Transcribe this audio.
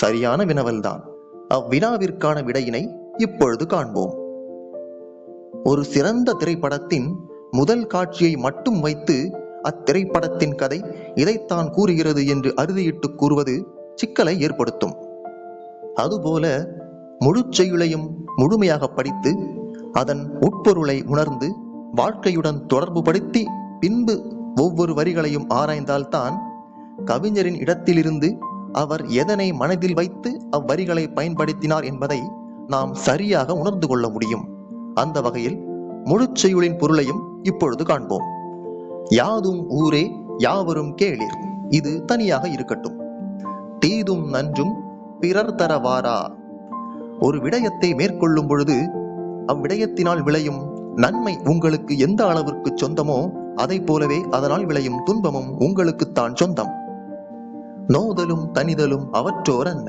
சரியான வினவல்தான். அவ்வினாவிற்கான விடையினை இப்பொழுது காண்போம். ஒரு சிறந்த திரைப்படத்தின் முதல் காட்சியை மட்டும் வைத்து அத்திரைப்படத்தின் கதை இதைத்தான் கூறுகிறது என்று அறுதியிட்டு கூறுவது சிக்கலை ஏற்படுத்தும். அதுபோல முழுச் செய்யுளையும் முழுமையாக படித்து அதன் உட்பொருளை உணர்ந்து வாழ்க்கையுடன் தொடர்புபடுத்தி பின்பு ஒவ்வொரு வரிகளையும் ஆராய்ந்தால்தான் கவிஞரின் இடத்திலிருந்து அவர் எதனை மனதில் வைத்து அவ்வரிகளை பயன்படுத்தினார் என்பதை நாம் சரியாக உணர்ந்து கொள்ள முடியும். அந்த வகையில் முழுச்செயுளின் பொருளையும் இப்பொழுது காண்போம். யாதும் ஊரே யாவரும் கேளிர். இது தனியாக இருக்கட்டும். தீதும் நன்றும் பிறர் தரவாரா? ஒரு விடயத்தை மேற்கொள்ளும் பொழுது அவ்விடயத்தினால் விளையும் நன்மை உங்களுக்கு எந்த அளவிற்கு சொந்தமோ அதை போலவே அதனால் விளையும் துன்பமும் உங்களுக்குத்தான் சொந்தம். நோதலும் தனிதலும் அவற்றோர் அன்ன.